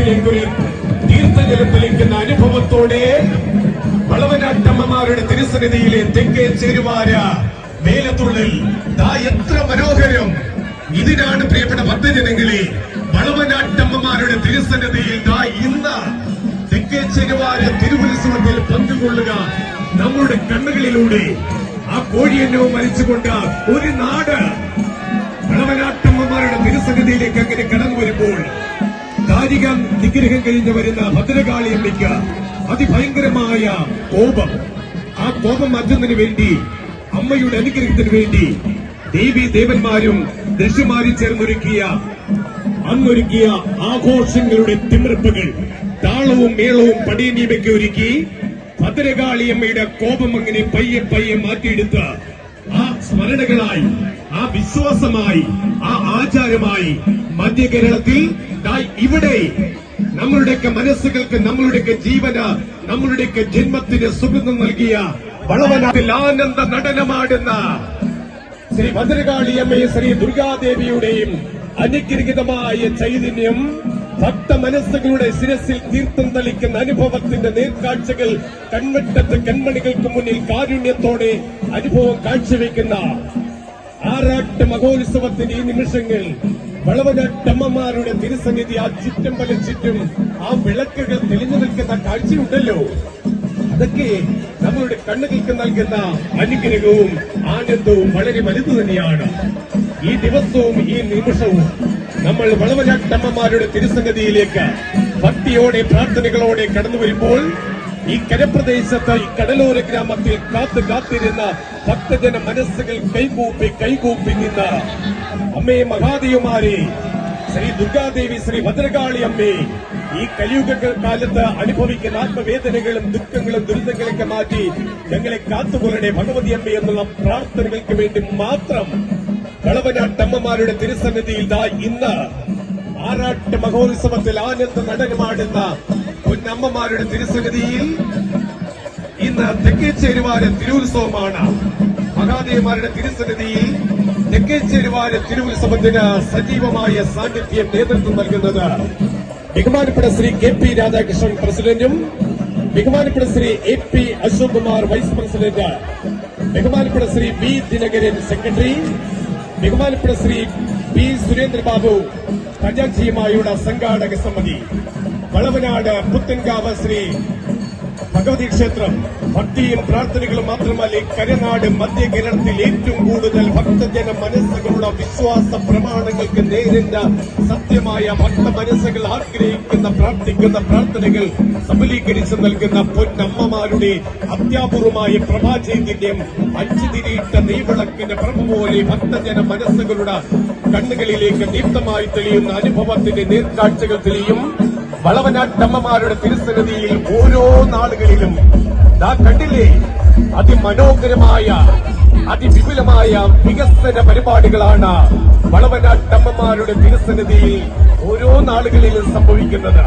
ഹൃദയത്തിലേക്കൊരു തീർത്ഥജലത്തിലേക്കുന്ന അനുഭവത്തോടെ വളവനാട്ടമ്മമാരുടെ തിരുസന്നിധിയിലെ തെക്കേ ചേരുവാര വേലത്തുള്ളിൽ ദാ എത്ര മനോഹരം! ഇതിനാണ് പ്രിയപ്പെട്ട ഭക്തജനങ്ങളെ വളവനാട്ടമ്മമാരുടെ തിരുസന്നിധിയിൽ ദാ ഇന്ന് തെക്കേ ചെരുവാര തിരുവുത്സവത്തിൽ പങ്കുകൊള്ളുക നമ്മുടെ കണ്ണുകളിലൂടെ. ആ കോഴിയന്നവും മരിച്ചുകൊണ്ട് ഒരു നാട് വളവനാട്ടമ്മമാരുടെ തിരുസന്നിധിയിലേക്ക് അങ്ങനെ കടന്നു വരുമ്പോൾ കാരിക നിഗ്രഹം കഴിഞ്ഞ് വരുന്ന ഭദ്രകാളി അമ്മയ്ക്ക് അതിഭയങ്കരമായ കോപം. ആ കോപം മാറ്റുന്നതിന് വേണ്ടി അമ്മയുടെ അനുഗ്രഹത്തിന് വേണ്ടി ദേവി ദേവന്മാരും ഋഷിമാരും ചേർന്നൊരുക്കിയ അന്നൊരുക്കിയ ആഘോഷങ്ങളുടെ തിമിർപ്പുകൾ താളവും മേളവും പടിയനീമയ്ക്ക് ഒരുക്കി ഭദ്രകാളിയമ്മയുടെ കോപം അങ്ങനെ പയ്യെ പയ്യെ മാറ്റിയെടുത്ത് ആ സ്മരണകളായി ആ വിശ്വാസമായി ആ ആചാരമായി മധ്യകേരളത്തിൽ ദാ ഇവിടെ നമ്മളുടെയൊക്കെ മനസ്സുകൾക്ക് നമ്മളുടെയൊക്കെ ജീവന് നമ്മളുടെയൊക്കെ ജന്മത്തിന് സുഗന്ധം നൽകിയ വളവനാട്ടിൽ ആനന്ദ നടനമാടുന്ന ശ്രീ ഭദ്രകാളിയമ്മയും ശ്രീ ദുർഗാദേവിയുടെയും അനുഗ്രഹിതമായ ചൈതന്യം ഭക്ത മനസ്സുകളുടെ ശിരസിൽ തീർത്ഥം തളിക്കുന്ന അനുഭവത്തിന്റെ നേർക്കാഴ്ചകൾ കൺവെട്ടത്ത് കൺമണികൾക്ക് മുന്നിൽ കാരുണ്യത്തോടെ അനുഭവം കാഴ്ചവെക്കുന്ന ആറാട്ട് മഹോത്സവത്തിന്റെ ഈ നിമിഷങ്ങൾ വളവനാട്ടമ്മമാരുടെ തിരുസന്നിധി ആ ചുറ്റമ്പലം ചുറ്റും ആ വിളക്കുകൾ തെളിഞ്ഞു നിൽക്കുന്ന കാഴ്ചയുണ്ടല്ലോ. അതൊക്കെ നമ്മളുടെ കണ്ണുകൾക്ക് നൽകുന്ന അനുഗ്രഹവും ആനന്ദവും വളരെ വലുത് തന്നെയാണ്. ഈ ദിവസവും ഈ നിമിഷവും നമ്മൾ വളവനാട്ടമ്മമാരുടെ തിരുസന്നിധിയിലേക്ക് ഭക്തിയോടെ പ്രാർത്ഥനകളോടെ കടന്നു വരുമ്പോൾ ഈ കരപ്രദേശത്ത് ഈ കടലോര ഗ്രാമത്തിൽ കാത്തു കാത്തിരുന്ന ഭക്തജന മനസ്സുകൾ കൈകൂപ്പി കൈകൂപ്പി നിന്ന അമ്മേ മഹാദേവിമാരെ ശ്രീ ദുർഗാദേവി ശ്രീ ഭദ്രകാളി അമ്മേ ഈ കലിയുഗ കാലത്ത് അനുഭവിക്കുന്ന ആത്മവേദനകളും ദുഃഖങ്ങളും ദുരിതങ്ങളൊക്കെ മാറ്റി ഞങ്ങളെ കാത്തുകൊള്ളണേ ഭഗവതി അമ്മ എന്നുള്ള പ്രാർത്ഥനകൾക്ക് വേണ്ടി മാത്രം കളവനാട്ടമ്മമാരുടെ തിരുസന്നിധിയിൽ ദാ ഇന്ന് ആറാട്ട് മഹോത്സവത്തിൽ ആനന്ദ നടനമാടുന്ന പൊന്നമ്മമാരുടെ തിരുസന്നിധിയിൽ ഇന്ന് തെക്കേച്ചേരുവാര തിരുവുത്സവമാണ്. മഹാദേവന്മാരുടെ തിരുസന്നിധിയിൽ തെക്കേച്ചേരുവാര തിരുവുത്സവത്തിന് സജീവമായ സാന്നിധ്യം നേതൃത്വം നൽകുന്നത് ബഹുമാനപ്പെട്ട ശ്രീ കെ പി രാധാകൃഷ്ണൻ പ്രസിഡന്റും ബഹുമാനപ്പെട്ട Shri A P Ashok Kumar vice president ബഹുമാനപ്പെട്ട ശ്രീ ബി ദിനകരൻ സെക്രട്ടറി ബഹുമാനപ്പെട്ട ശ്രീ പി സുരേന്ദ്രബാബു പഞ്ചാജിയുമായുള്ള സംഘാടക സമിതി വളവനാട് പുത്തൻകാവ് ശ്രീ ഭഗവതി ക്ഷേത്രം ഭക്തിയും പ്രാർത്ഥനകളും മാത്രമല്ല ഈ കരനാട് മധ്യ കേരളത്തിൽ ഏറ്റവും കൂടുതൽ ഭക്തജന മനസ്സുകളുടെ വിശ്വാസ പ്രമാണങ്ങൾക്ക് നേരിട്ട സത്യമായ ഭക്ത മനസ്സുകൾ ആഗ്രഹിക്കുന്ന പ്രാർത്ഥിക്കുന്ന പ്രാർത്ഥനകൾ സബലീകരിച്ച് നൽകുന്ന പൊന്നമ്മമാരുടെ അത്യാപൂർവമായ പ്രഭാചൈതന്യം അഞ്ചു തിരിയിട്ട നെയ്വിളക്കിന്റെ പ്രഭ പോലെ ഭക്തജന മനസ്സുകളുടെ കണ്ണുകളിലേക്ക് ദീപ്തമായി തെളിയുന്ന അനുഭവത്തിന്റെ നേർക്കാഴ്ചകൾ തെളിയും. വളവനാട്ടമ്മമാരുടെ തിരുസന്നിധിയിൽ ഓരോ നാളുകളിലും ദാ കണ്ടില്ലേ? അതിമനോഹരമായ അതിവിപുലമായ വികസന പരിപാടികളാണ് വളവനാട്ടമ്മമാരുടെ തിരുസന്നിധിയിൽ ഓരോ നാളുകളിലും സംഭവിക്കുന്നത്.